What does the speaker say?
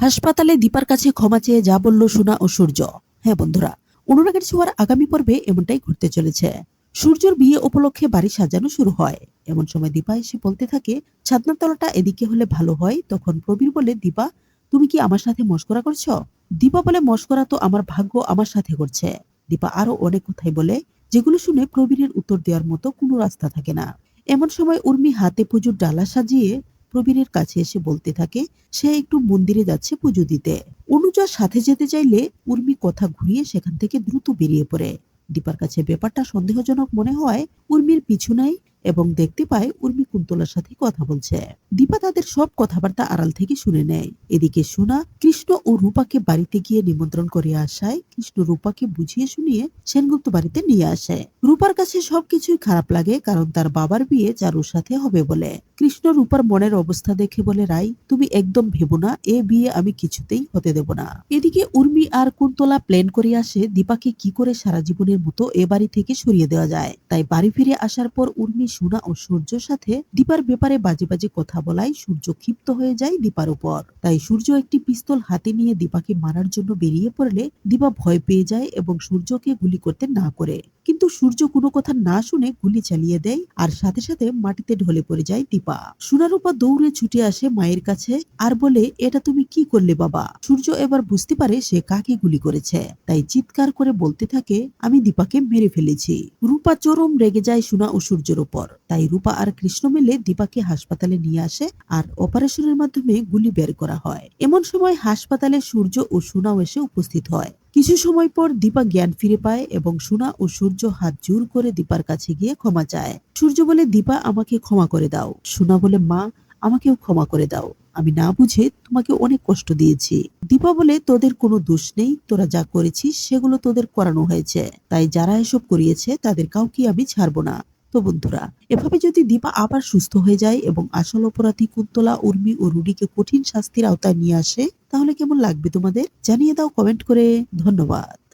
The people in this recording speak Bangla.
হাসপাতালে দীপার কাছে ক্ষমা চেয়ে যা বলল সোনা ও সূর্য। হ্যাঁ বন্ধুরা, অনুরাগের ছোঁয়ার আগামী পর্বে এমনটাই ঘটতে চলেছে। সূর্যর বিয়ে উপলক্ষে বাড়ি সাজানো শুরু হয়। এমন সময় দীপা এসে বলতে থাকে, ছাদনার তলাটা এদিকে হলে ভালো হয়। তখন প্রবীর বলে, দীপা, তুমি কি আমার সাথে মস্করা করছ? দীপা বলে, মস্করা তো আমার ভাগ্য আমার সাথে করছে। দীপা আরও অনেক কথাই বলে, যেগুলো শুনে প্রবীরের উত্তর দেওয়ার মতো কোনো রাস্তা থাকে না। এমন সময় উর্মি হাতে পুজোর ডালা সাজিয়ে প্রবীরের কাছে এসে বলতে থাকে, সে একটু মন্দিরে যাচ্ছে পুজো দিতে। অনুজার সাথে যেতে চাইলে উর্মি কথা ঘুরিয়ে সেখান থেকে দ্রুত বেরিয়ে পড়ে। দীপার কাছে ব্যাপারটা সন্দেহজনক মনে হয়, উর্মির পিছু নাই এবং দেখতে পায় উর্মি কুন্তলার সাথে কথা বলছে। দীপা তাদের সব কথাবার্তা আড়াল থেকে শুনে নেয়। এদিকে সোনা, কৃষ্ণ ও রূপাকে বাড়িতে গিয়ে নিমন্ত্রণ করে আসায় কৃষ্ণ রূপাকে বুঝিয়ে শুনিয়ে সেনগুপ্ত বাড়িতে নিয়ে আসে। রূপার কাছে সবকিছুই খারাপ লাগে কারণ তার বাবার বিয়ে চারুর সাথে হবে বলে। কৃষ্ণ রূপার মনের অবস্থা দেখে বলে, রাই, তুমি একদম ভেবো না, এ বিয়ে আমি কিছুতেই হতে দেব না। এদিকে উর্মি আর কুন্তলা প্ল্যান করে আসে দীপাকে কি করে সারা জীবনের মতো এ বাড়ি থেকে সরিয়ে দেওয়া যায়। তাই বাড়ি ফিরে আসার পর উর্মি সোনা ও সূর্যর সাথে দীপার ব্যাপারে বাজে বাজে কথা বলায় সূর্য ক্ষিপ্ত হয়ে যায় দীপার উপর। তাই সূর্য একটি পিস্তল হাতে নিয়ে দীপাকে মারার জন্য বেরিয়ে পড়লে দীপা ভয় পেয়ে যায় এবং সূর্যকে গুলি করতে না করে। কিন্তু সূর্য কোনো কথা না শুনে গুলি চালিয়ে দেয় আর সাথে সাথে মাটিতে ঢলে পড়ে যায় দীপা। সোনারূপা দৌড়ে ছুটে আসে মায়ের কাছে আর বলে, এটা তুমি কি করলে বাবা? সূর্য এবার বুঝতে পারে সে কাকে গুলি করেছে। তাই চিৎকার করে বলতে থাকে, আমি দীপাকে মেরে ফেলেছি। রূপা চরম রেগে যায় সোনা ও সূর্যের উপর। তাই রূপা আর কৃষ্ণ মিলে দীপাকে হাসপাতালে নিয়ে আসে আর অপারেশনের মাধ্যমে গুলি বের করা হয়। এমন সময় হাসপাতালে সূর্য ও সোনাও এসে উপস্থিত হয়। কিছু সময় পর দীপা জ্ঞান ফিরে পায় এবং সোনা ও সূর্য হাত জোর করে দীপার কাছে গিয়ে ক্ষমা চায়। সূর্য বলে, দীপা, আমাকে ক্ষমা করে দাও। সোনা বলে, মা, আমাকেও ক্ষমা করে দাও। আমি না বুঝে তোমাকে অনেক কষ্ট দিয়েছি। দীপা বলে, তোদের কোনো দোষ নেই। তোরা যা করেছিস সেগুলো তোদের করানো হয়েছে। তাই যারা এসব করিয়েছে তাদের কাউকে আমি ছাড়বো না। তো বন্ধুরা, এভাবে যদি দীপা আবার সুস্থ হয়ে যায় এবং আসল অপরাধী কুন্তলা, উর্মি ও রুডিকে কঠিন শাস্তির আওতায় নিয়ে আসে, তাহলে কেমন লাগবে তোমাদের? জানিয়ে দাও কমেন্ট করে। ধন্যবাদ।